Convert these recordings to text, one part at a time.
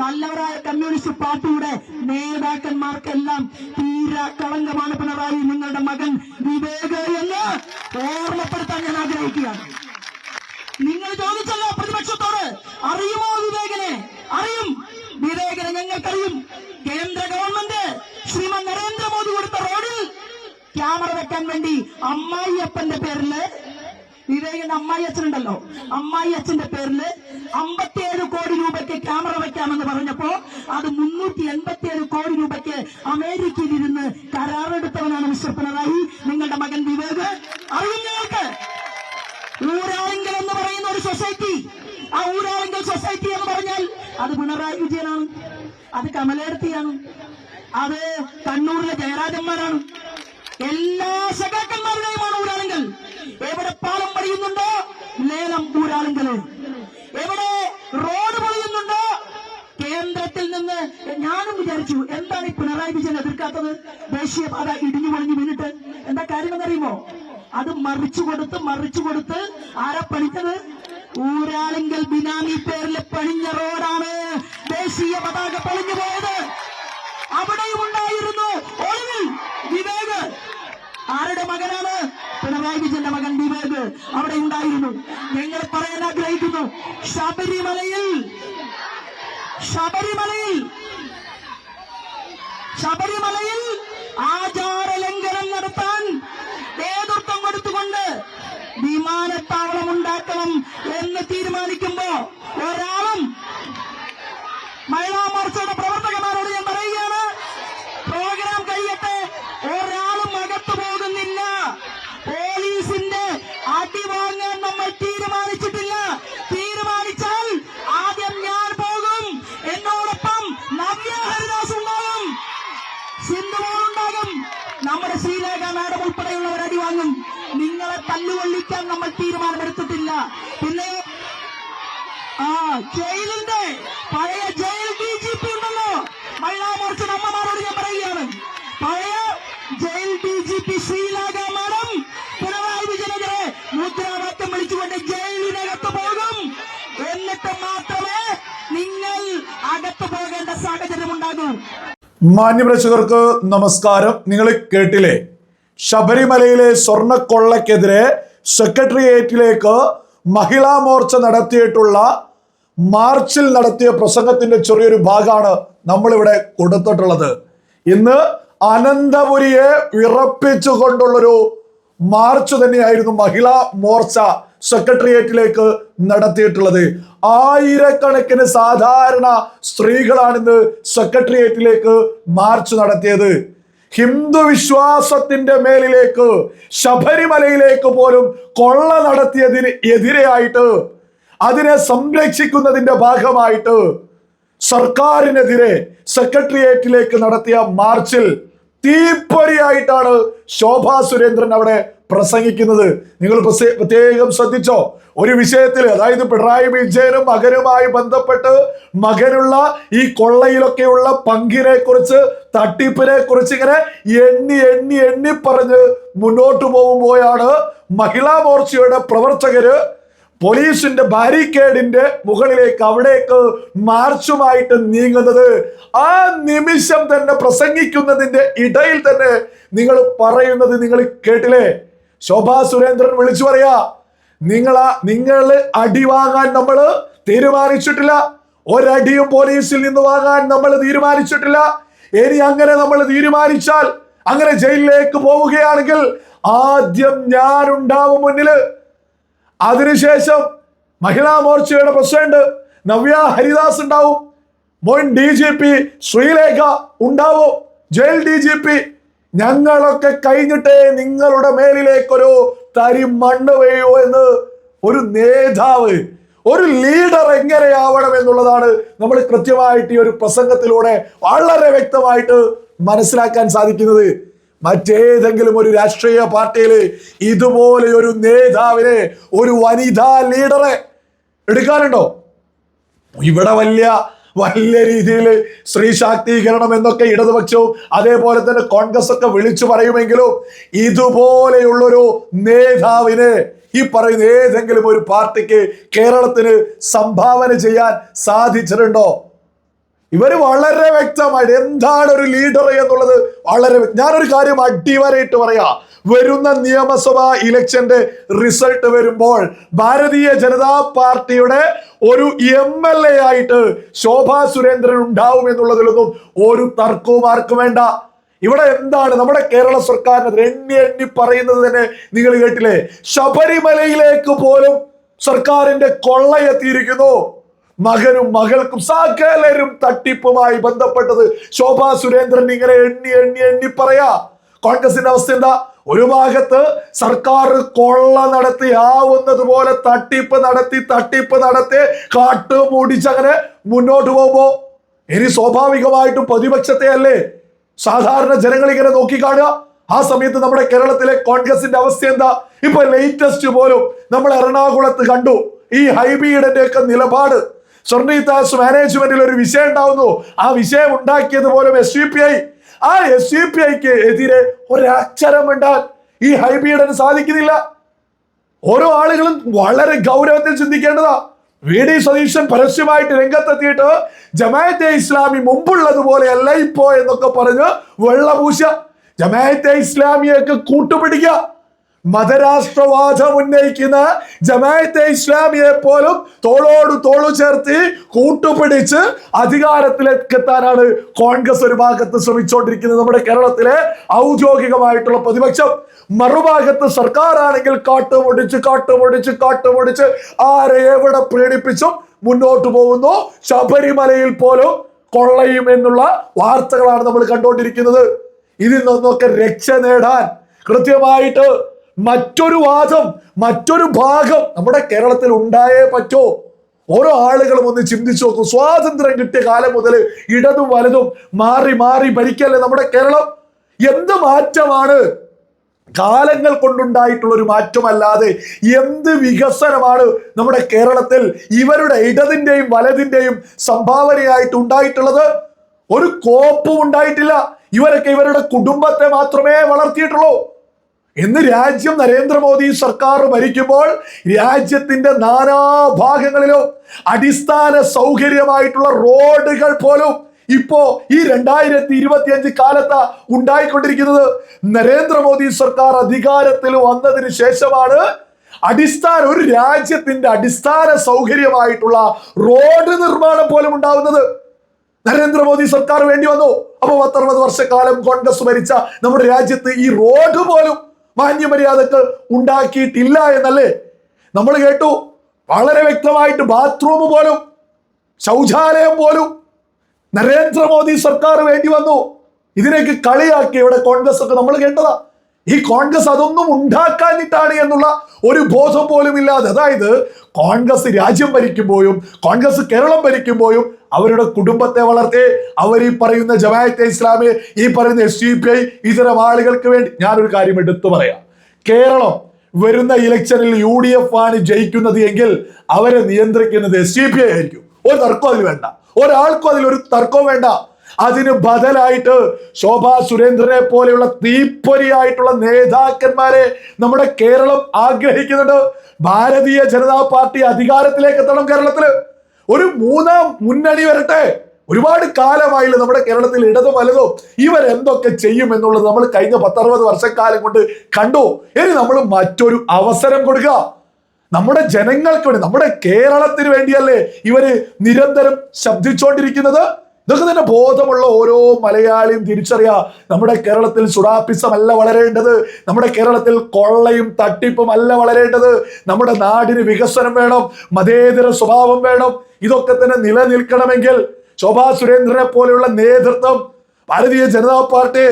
നല്ലവരായ കമ്മ്യൂണിസ്റ്റ് പാർട്ടിയുടെ നേതാക്കന്മാർക്കെല്ലാം തീരാ കളങ്കമാണ് പിണറായി. നിങ്ങളുടെ മകൻ വിവേക് എന്ന് ഓർമ്മപ്പെടുത്താൻ ഞാൻ ആഗ്രഹിക്കുകയാണ്. നിങ്ങൾ ചോദിച്ചല്ലോ പ്രതിപക്ഷത്തോട് അറിയുമോ വിവേകനെ? അറിയും. വിവേകനെ ഞങ്ങൾക്കറിയും. കേന്ദ്ര ഗവൺമെന്റ് ശ്രീമൻ നരേന്ദ്രമോദി കൊടുത്ത റോഡിൽ ക്യാമറ വെക്കാൻ വേണ്ടി അമ്മായിയപ്പന്റെ പേരിൽ വിവേകന്റെ അമ്മായി അച്ഛനുണ്ടല്ലോ അമ്മായി അച്ഛന്റെ പേരിൽ അമ്പത്തിയേഴ് കോടി രൂപയ്ക്ക് ക്യാമറ വയ്ക്കാമെന്ന് പറഞ്ഞപ്പോ അത് മുന്നൂറ്റി എൺപത്തിയേഴ് കോടി രൂപയ്ക്ക് അമേരിക്കയിൽ ഇരുന്ന് കരാറെടുത്തവനാണ് മിസ്റ്റർ പിണറായി. നിങ്ങളുടെ മകൻ വിവേക്. അറിയുന്നവർക്ക് ഊരാളിങ്കൽ എന്ന് പറയുന്ന ഒരു സൊസൈറ്റി ആ ഊരാളിങ്കൽ സൊസൈറ്റി എന്ന് പറഞ്ഞാൽ അത് പിണറായി വിജയനാണ്. അത് കമലേർത്തിയാണ് അത് കണ്ണൂരിലെ ജയരാജന്മാരാണ്. എല്ലാ സഖാക്കന്മാരുടെയുമാണ് ഊരാളുങ്കൽ. എവിടെ പാലം പണിയുന്നുണ്ടോ? ലേലം ഊരാളുങ്കൽ. എവിടെ? റോഡ് പൊളിയുന്നുണ്ട് കേന്ദ്രത്തിൽ നിന്ന് ഞാനും വിചാരിച്ചു എന്താണ് ഈ പിണറായി വിജയൻ എതിർക്കാത്തത്? ദേശീയപാത ഇടിഞ്ഞു പൊളിഞ്ഞു വീണിട്ട്. എന്താ കാര്യമെന്നറിയുമോ അത് മറിച്ചു കൊടുത്ത് മറിച്ചു കൊടുത്ത് ആരാ പണിച്ചത്? ഊരാളിങ്കൽ ബിനാമി പേരിൽ പണിഞ്ഞ റോഡാണ് ദേശീയ പതാക പൊളിഞ്ഞു പോയത്. അവിടെയും ഉണ്ടായിരുന്നു ഒളിവിൽ വിവേക്. ആരുടെ മകനാണ്? പിണറായി മകൻ വിവേക് അവിടെ ഉണ്ടായിരുന്നു. ഞങ്ങൾ പറയാൻ ആഗ്രഹിക്കുന്നു ശബരിമലയിൽ ശബരിമലയിൽ ശബരിമലയിൽ ആചാര ലംഘനം നടത്താൻ നേതൃത്വം കൊടുത്തുകൊണ്ട് വിമാനത്താവളം ഉണ്ടാക്കണം എന്ന് തീരുമാനിക്കുമ്പോ തീരുമാനമെടുത്തിട്ടില്ല. പിന്നെ ആ ജയിലിന്റെ പഴയ ജയിൽ ഡി ജി പി ഉണ്ടല്ലോ. മഹിളാ മോർച്ച അമ്മമാരോട് ഞാൻ പറയുകയാണ്. പഴയ jail D G P Sreelekha madam Pinarayi വിജയനെതിരെ മുദ്രാവാക്യം വിളിച്ചുകൊണ്ട് ജയിലിനകത്ത് പോകും. എന്നിട്ട് മാത്രമേ നിങ്ങൾ അകത്ത് പോകേണ്ട സാഹചര്യം ഉണ്ടാകൂ. മാന്യപ്രേക്ഷകർക്ക് നമസ്കാരം. നിങ്ങൾ കേട്ടില്ലേ? ശബരിമലയിലെ സ്വർണക്കൊള്ളക്കെതിരെ സെക്രട്ടേറിയറ്റിലേക്ക് മഹിളാ മോർച്ച നടത്തിയിട്ടുള്ള മാർച്ചിൽ നടത്തിയ പ്രസംഗത്തിന്റെ ചെറിയൊരു ഭാഗമാണ് നമ്മളിവിടെ കൊടുത്തിട്ടുള്ളത്. ഇന്ന് അനന്തപുരിയെ വിറപ്പിച്ചുകൊണ്ടുള്ളൊരു മാർച്ച് തന്നെയായിരുന്നു മഹിളാ മോർച്ച സെക്രട്ടേറിയറ്റിലേക്ക് നടത്തിയിട്ടുള്ളത്. ആയിരക്കണക്കിന് സാധാരണ സ്ത്രീകളാണ് ഇന്ന് സെക്രട്ടേറിയറ്റിലേക്ക് മാർച്ച് നടത്തിയത്. ഹിന്ദു വിശ്വാസത്തിന്റെ മേലിലേക്ക് ശബരിമലയിലേക്ക് പോലും കൊള്ള നടത്തിയതിന് എതിരെയായിട്ട് അതിനെ സംരക്ഷിക്കുന്നതിന്റെ ഭാഗമായിട്ട് സർക്കാരിനെതിരെ സെക്രട്ടേറിയറ്റിലേക്ക് നടത്തിയ മാർച്ചിൽ തീപ്പൊരിയായിട്ടാണ് ശോഭാ സുരേന്ദ്രൻ അവിടെ പ്രസംഗിക്കുന്നത്. നിങ്ങൾ പ്രത്യേകം ശ്രദ്ധിച്ചോ? ഒരു വിഷയത്തിൽ അതായത് പിണറായി വിജയനും മകനുമായി ബന്ധപ്പെട്ട് മകനുള്ള ഈ കൊള്ളയിലൊക്കെയുള്ള പങ്കിനെ കുറിച്ച് തട്ടിപ്പിനെ കുറിച്ച് ഇങ്ങനെ എണ്ണി എണ്ണി എണ്ണി പറഞ്ഞ് മുന്നോട്ട് പോകുമ്പോഴാണ് മഹിളാ മോർച്ചയുടെ പ്രവർത്തകര് പോലീസിന്റെ ബാരിക്കേഡിന്റെ മുകളിലേക്ക് അവിടേക്ക് മാർച്ചുമായിട്ട് നീങ്ങുന്നത് ആ നിമിഷം തന്നെ പ്രസംഗിക്കുന്നതിന്റെ ഇടയിൽ തന്നെ നിങ്ങൾ പറയുന്നത് നിങ്ങൾ കേട്ടില്ലേ? ശോഭാ സുരേന്ദ്രൻ വിളിച്ചു പറയാ നിങ്ങളാ നിങ്ങൾ അടി വാങ്ങാൻ നമ്മൾ തീരുമാനിച്ചിട്ടില്ല. ഒരടിയും പോലീസിൽ നിന്ന് വാങ്ങാൻ നമ്മൾ തീരുമാനിച്ചിട്ടില്ല. ഇനി അങ്ങനെ നമ്മൾ തീരുമാനിച്ചാൽ അങ്ങനെ ജയിലിലേക്ക് പോവുകയാണെങ്കിൽ ആദ്യം ഞാൻ ഉണ്ടാവും മുന്നിൽ അതിനുശേഷം മഹിളാ മോർച്ചയുടെ പ്രസിഡന്റ് നവ്യ ഹരിദാസ് ഉണ്ടാവും. മോൻ ഡി ജി പി ശ്രീലേഖ ഉണ്ടാവും. ജയിൽ ഡി ജി പി ഞങ്ങളൊക്കെ കഴിഞ്ഞിട്ടേ നിങ്ങളുടെ മേലിലേക്കൊരു തരി മണ്ണ് വീഴൂ എന്ന് ഒരു നേതാവ് ഒരു ലീഡർ എങ്ങനെയാവണം എന്നുള്ളതാണ് നമ്മൾ കൃത്യമായിട്ട് ഈ ഒരു പ്രസംഗത്തിലൂടെ വളരെ വ്യക്തമായിട്ട് മനസ്സിലാക്കാൻ സാധിക്കുന്നത്. മറ്റേതെങ്കിലും ഒരു രാഷ്ട്രീയ പാർട്ടിയിൽ ഇതുപോലെ ഒരു നേതാവിനെ ഒരു വനിതാ ലീഡറെ എടുക്കാനുണ്ടോ? ഇവിടെ വലിയ വലിയ രീതിയിൽ സ്ത്രീ ശാക്തീകരണം എന്നൊക്കെ ഇടതുപക്ഷവും അതേപോലെ തന്നെ കോൺഗ്രസ് ഒക്കെ വിളിച്ചു പറയുമെങ്കിലും ഇതുപോലെയുള്ളൊരു നേതാവിനെ ഈ പറയുന്ന ഏതെങ്കിലും ഒരു പാർട്ടിക്ക് കേരളത്തിന് സംഭാവന ചെയ്യാൻ സാധിച്ചിട്ടുണ്ടോ? ഇവർ വളരെ വ്യക്തമായിട്ട് എന്താണ് ഒരു ലീഡർ എന്നുള്ളത് വളരെ ഞാനൊരു കാര്യം അടിവരയിട്ട് പറയാ. വരുന്ന നിയമസഭാ ഇലക്ഷന്റെ റിസൾട്ട് വരുമ്പോൾ ഭാരതീയ ജനതാ പാർട്ടിയുടെ ഒരു എം എൽ എ ആയിട്ട് ശോഭാ സുരേന്ദ്രൻ ഉണ്ടാവും എന്നുള്ളതിലൊന്നും ഒരു തർക്കവും ആർക്കും വേണ്ട. ഇവിടെ എന്താണ് നമ്മുടെ കേരള സർക്കാരിനെതിരെ എണ്ണി എണ്ണി പറയുന്നത് തന്നെ നിങ്ങൾ കേട്ടില്ലേ? ശബരിമലയിലേക്ക് പോലും സർക്കാരിന്റെ കൊള്ളയെത്തിയിരിക്കുന്നു മകനും മകൾക്കും സകലരും തട്ടിപ്പുമായി ബന്ധപ്പെട്ടത്. ശോഭാ സുരേന്ദ്രൻ ഇങ്ങനെ എണ്ണി എണ്ണി എണ്ണി പറയാ. കോൺഗ്രസിന്റെ അവസ്ഥ എന്താ? ഒരു ഭാഗത്ത് സർക്കാർ കൊള്ള നടത്തി ആവുന്നത് പോലെ തട്ടിപ്പ് നടത്തി തട്ടിപ്പ് നടത്തി കാട്ട് മൂടിച്ചങ്ങനെ മുന്നോട്ട് പോകുമ്പോ ഇനി സ്വാഭാവികമായിട്ടും പ്രതിപക്ഷത്തെ അല്ലേ? സാധാരണ ജനങ്ങൾ ഇങ്ങനെ നോക്കിക്കാണുക ആ സമയത്ത് നമ്മുടെ കേരളത്തിലെ കോൺഗ്രസിന്റെ അവസ്ഥ എന്താ? ഇപ്പൊ ലേറ്റസ്റ്റ് പോലും നമ്മൾ എറണാകുളത്ത് കണ്ടു. ഈ ഹൈബിയുടെ ഒക്കെ നിലപാട് സ്വർണീതാസ് മാനേജ്മെന്റിൽ ഒരു വിഷയം ഉണ്ടാവുന്നു. ആ വിഷയം ഉണ്ടാക്കിയത് പോലും എസ് യു പി ഐ ആ എസ് യു പി ഐക്ക് എതിരെ ഒരക്ഷരം ഉണ്ടാൻ ഈ ഹൈബിയുടെ സാധിക്കുന്നില്ല. ഓരോ ആളുകളും വളരെ ഗൗരവത്തിൽ ചിന്തിക്കേണ്ടതാ. വി ഡി സതീശൻ പരസ്യമായിട്ട് രംഗത്തെത്തിയിട്ട് ജമാഅത്തെ ഇസ്ലാമി മുമ്പുള്ളതുപോലെ അല്ല ഇപ്പോ എന്നൊക്കെ പറഞ്ഞ് വെള്ളപൂശ. ജമാഅത്തെ ഇസ്ലാമിയൊക്കെ കൂട്ടുപിടിക്കുക. മതരാഷ്ട്രവാദം ഉന്നയിക്കുന്ന ജമാഅത്തെ ഇസ്ലാമിയെ പോലും തോളോട് തോളു ചേർത്ത് കൂട്ടുപിടിച്ച് അധികാരത്തിലെത്താനാണ് കോൺഗ്രസ് ഒരു ഭാഗത്ത് ശ്രമിച്ചുകൊണ്ടിരിക്കുന്നത്. നമ്മുടെ കേരളത്തിലെ ഔദ്യോഗികമായിട്ടുള്ള പ്രതിപക്ഷം മറുഭാഗത്ത് സർക്കാരാണെങ്കിൽ കാട്ടുപൊടിച്ച് കാട്ടുപൊടിച്ച് കാട്ടുപൊടിച്ച് ആരെ എവിടെ പ്രീണിപ്പിച്ചും മുന്നോട്ട് പോകുന്നു? ശബരിമലയിൽ പോലും കൊള്ളയും എന്നുള്ള വാർത്തകളാണ് നമ്മൾ കണ്ടുകൊണ്ടിരിക്കുന്നത്. ഇതിൽ നിന്നൊക്കെ രക്ഷ നേടാൻ കൃത്യമായിട്ട് മറ്റൊരു വാദം മറ്റൊരു ഭാഗം നമ്മുടെ കേരളത്തിൽ ഉണ്ടായേ പറ്റോ. ഓരോ ആളുകളും ഒന്ന് ചിന്തിച്ചു നോക്കും. സ്വാതന്ത്ര്യം കിട്ടിയ കാലം മുതൽ ഇടതും വലതും മാറി മാറി ഭരിക്കല്ലേ നമ്മുടെ കേരളം? എന്ത് മാറ്റമാണ്? കാലങ്ങൾ കൊണ്ടുണ്ടായിട്ടുള്ള ഒരു മാറ്റമല്ലാതെ എന്ത് വികസനമാണ് നമ്മുടെ കേരളത്തിൽ ഇവരുടെ ഇടതിന്റെയും വലതിന്റെയും സംഭാവനയായിട്ട് ഉണ്ടായിട്ടുള്ളത്? ഒരു കോപ്പും ഉണ്ടായിട്ടില്ല. ഇവരൊക്കെ ഇവരുടെ കുടുംബത്തെ മാത്രമേ വളർത്തിയിട്ടുള്ളൂ. ഇന്ന് രാജ്യം നരേന്ദ്രമോദി സർക്കാർ ഭരിക്കുമ്പോൾ രാജ്യത്തിന്റെ നാനാഭാഗങ്ങളിലും അടിസ്ഥാന സൗകര്യമായിട്ടുള്ള റോഡുകൾ പോലും ഇപ്പോ ഈ രണ്ടായിരത്തി ഇരുപത്തി അഞ്ച് കാലത്ത് ഉണ്ടായിക്കൊണ്ടിരിക്കുന്നത്. നരേന്ദ്രമോദി സർക്കാർ അധികാരത്തിൽ വന്നതിന് ശേഷമാണ് അടിസ്ഥാന ഒരു രാജ്യത്തിന്റെ അടിസ്ഥാന സൗകര്യമായിട്ടുള്ള റോഡ് നിർമ്മാണം പോലും ഉണ്ടാവുന്നത്. നരേന്ദ്രമോദി സർക്കാർ വേണ്ടി വന്നു. അപ്പൊ പത്തറുപത് വർഷക്കാലം കോൺഗ്രസ് ഭരിച്ച നമ്മുടെ രാജ്യത്ത് ഈ റോഡ് പോലും മാന്യമര്യാദക്ക് ഉണ്ടാക്കിയിട്ടില്ല എന്നല്ലേ? നമ്മൾ കേട്ടു വളരെ വ്യക്തമായിട്ട് ബാത്റൂം പോലും ശൗചാലയം പോലും നരേന്ദ്രമോദി സർക്കാർ വേണ്ടി വന്നു. ഇതിനേക്ക് കളിയാക്കി ഇവിടെ കോൺഗ്രസ് ഒക്കെ നമ്മൾ കേട്ടതാ. ഈ കോൺഗ്രസ് അതൊന്നും ഉണ്ടാക്കാനിട്ടാണ് എന്നുള്ള ഒരു ബോധം പോലും ഇല്ലാതെ. അതായത് കോൺഗ്രസ് രാജ്യം ഭരിക്കുമ്പോഴും കോൺഗ്രസ് കേരളം ഭരിക്കുമ്പോഴും അവരുടെ കുടുംബത്തെ വളർത്തി അവർ ഈ പറയുന്ന ജവായത്തെ ഇസ്ലാമി ഈ പറയുന്ന എസ് ഡി പി ഐ ഇത്തരം ആളുകൾക്ക് വേണ്ടി ഞാനൊരു കാര്യം എടുത്തു പറയാം. കേരളം വരുന്ന ഇലക്ഷനിൽ യു ഡി എഫ് ആണ് ജയിക്കുന്നത് എങ്കിൽ അവരെ നിയന്ത്രിക്കുന്നത് എസ് ഡി പി ഐ ആയിരിക്കും. ഒരു തർക്കം അതിൽ വേണ്ട. ഒരാൾക്കും ഒരു തർക്കവും വേണ്ട. അതിന് ബദലായിട്ട് ശോഭാ സുരേന്ദ്രനെ പോലെയുള്ള തീപ്പൊരിയായിട്ടുള്ള നേതാക്കന്മാരെ നമ്മുടെ കേരളം ആഗ്രഹിക്കുന്നുണ്ട്. ഭാരതീയ ജനതാ പാർട്ടി അധികാരത്തിലേക്ക് എത്തണം കേരളത്തിൽ. ഒരു മൂന്നാം മുന്നണി വരട്ടെ. ഒരുപാട് കാലമായില്ല നമ്മുടെ കേരളത്തിൽ ഇടതും വലതും. ഇവരെന്തൊക്കെ ചെയ്യും എന്നുള്ളത് നമ്മൾ കഴിഞ്ഞ പത്തറുപത് വർഷക്കാലം കൊണ്ട് കണ്ടു. ഇനി നമ്മൾ മറ്റൊരു അവസരം കൊടുക്കുക. നമ്മുടെ ജനങ്ങൾക്ക് വേണ്ടി നമ്മുടെ കേരളത്തിന് വേണ്ടിയല്ലേ ഇവർ നിരന്തരം ശബ്ദിച്ചുകൊണ്ടിരിക്കുന്നത് ഇതൊക്കെ തന്നെ ബോധമുള്ള ഓരോ മലയാളിയും തിരിച്ചറിയാ. നമ്മുടെ കേരളത്തിൽ സുഡാപ്പിസം അല്ല വളരേണ്ടത്. നമ്മുടെ കേരളത്തിൽ കൊള്ളയും തട്ടിപ്പും അല്ല വളരേണ്ടത്. നമ്മുടെ നാടിന് വികസനം വേണം മതേതര സ്വഭാവം വേണം. ഇതൊക്കെ തന്നെ നിലനിൽക്കണമെങ്കിൽ ശോഭാ സുരേന്ദ്രനെ പോലെയുള്ള നേതൃത്വം ഭാരതീയ ജനതാ പാർട്ടി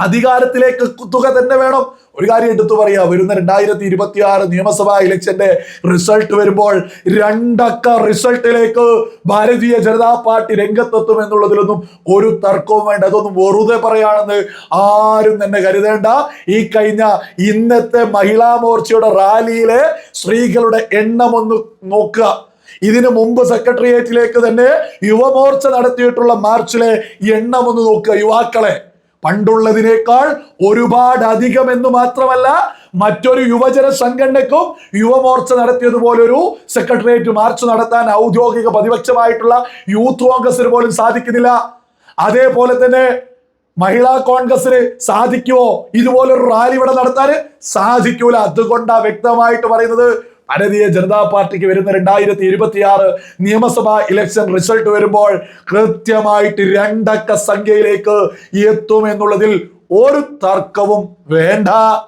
അധികാരത്തിലേക്ക് കുത്തുക തന്നെ വേണം. ഒരു കാര്യം എടുത്തു പറയാ. വരുന്ന രണ്ടായിരത്തി ഇരുപത്തി ആറ് നിയമസഭാ ഇലക്ഷന്റെ റിസൾട്ട് വരുമ്പോൾ രണ്ടക്ക റിസൾട്ടിലേക്ക് ഭാരതീയ ജനതാ പാർട്ടി രംഗത്തെത്തും എന്നുള്ളതിലൊന്നും ഒരു തർക്കവും വേണ്ട. അതൊന്നും വെറുതെ പറയാണെന്ന് ആരും തന്നെ കരുതേണ്ട. ഈ കഴിഞ്ഞ ഇന്നത്തെ മഹിളാ മോർച്ചയുടെ റാലിയിലെ സ്ത്രീകളുടെ എണ്ണം ഒന്ന് നോക്കുക. ഇതിനു മുമ്പ് സെക്രട്ടേറിയറ്റിലേക്ക് തന്നെ യുവമോർച്ച നടത്തിയിട്ടുള്ള മാർച്ചിലെ എണ്ണം ഒന്ന് നോക്കുക. യുവാക്കളെ പണ്ടുള്ളതിനേക്കാൾ ഒരുപാട് അധികം എന്ന് മാത്രമല്ല മറ്റൊരു യുവജന സംഘടനക്കും യുവമോർച്ച നടത്തിയതുപോലെ ഒരു സെക്രട്ടേറിയറ്റ് മാർച്ച് നടത്താൻ ഔദ്യോഗിക പ്രതിപക്ഷമായിട്ടുള്ള യൂത്ത് കോൺഗ്രസിന് പോലും സാധിക്കുന്നില്ല. അതേപോലെ തന്നെ മഹിളാ കോൺഗ്രസിന് സാധിക്കുമോ ഇതുപോലൊരു റാലി ഇവിടെ നടത്താൻ സാധിക്കൂല. അതുകൊണ്ടാണ് വ്യക്തമായിട്ട് പറയുന്നത് ഭാരതീയ ജനതാ പാർട്ടിക്ക് വരുന്ന രണ്ടായിരത്തി ഇരുപത്തിയാറ് നിയമസഭാ ഇലക്ഷൻ റിസൾട്ട് വരുമ്പോൾ കൃത്യമായിട്ട് രണ്ടക്ക സംഖ്യയിലേക്ക് എത്തുമെന്നുള്ളതിൽ ഒരു തർക്കവും വേണ്ട.